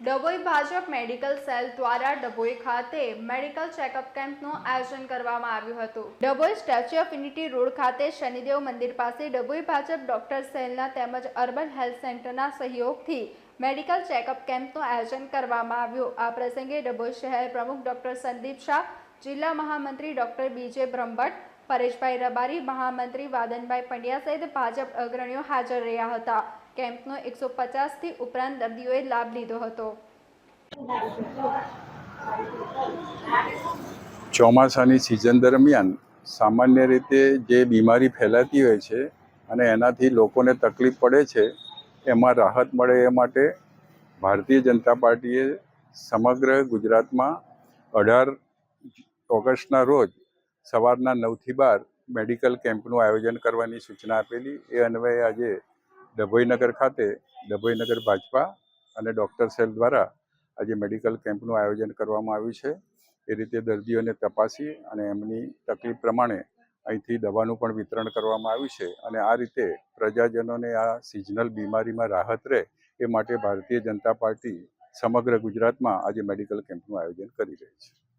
Dabhoi Bhajap medical cell દ્વારા ડભોઈ ખાતે medical checkup કેમ્પનું આયોજન કરવામાં આવ્યું હતું. Dabhoi statue of unity road ખાતે શનિદેવ મંદિર પાસે ડભોઈ ભાજપ ડોક્ટર સેલના તેમજ અર્બન હેલ્થ સેન્ટરના સહયોગથી મેડિકલ ચેકઅપ કેમ્પનું આયોજન કરવામાં આવ્યું. આ પ્રસંગે ડભોઈ શહેર પ્રમુખ ડોક્ટર સંદીપ શાહ, જિલ્લા મહામંત્રી ડોક્ટર બીજે બ્રહ્મભટ્ટ પરેશભાઈ રબારી, મહામંત્રી વાદનભાઈ પંડ્યા સહિત ભાજપ અગ્રણીઓ હાજર રહ્યા હતા. કેમ્પનો એકસો પચાસથી ઉપરાંત દર્દીઓએ લાભ લીધો હતો. ચોમાસાની સિઝન દરમિયાન સામાન્ય રીતે જે બીમારી ફેલાતી હોય છે અને એનાથી લોકોને તકલીફ પડે છે, એમાં રાહત મળે એ માટે ભારતીય જનતા પાર્ટીએ સમગ્ર ગુજરાતમાં અઢાર ઓગસ્ટના રોજ સવારના નવથી બાર મેડિકલ કેમ્પનું આયોજન કરવાની સૂચના આપેલી. એ અન્વયે આજે ડભોઈનગર ખાતે ડભોઈનગર ભાજપા અને ડૉક્ટર સેલ દ્વારા આજે મેડિકલ કેમ્પનું આયોજન કરવામાં આવ્યું છે. એ રીતે દર્દીઓને તપાસી અને એમની તકલીફ પ્રમાણે અહીંથી દવાનું પણ વિતરણ કરવામાં આવ્યું છે અને આ રીતે પ્રજાજનોને આ સિઝનલ બીમારીમાં રાહત રહે એ માટે ભારતીય જનતા પાર્ટી સમગ્ર ગુજરાતમાં આજે મેડિકલ કેમ્પનું આયોજન કરી રહી છે.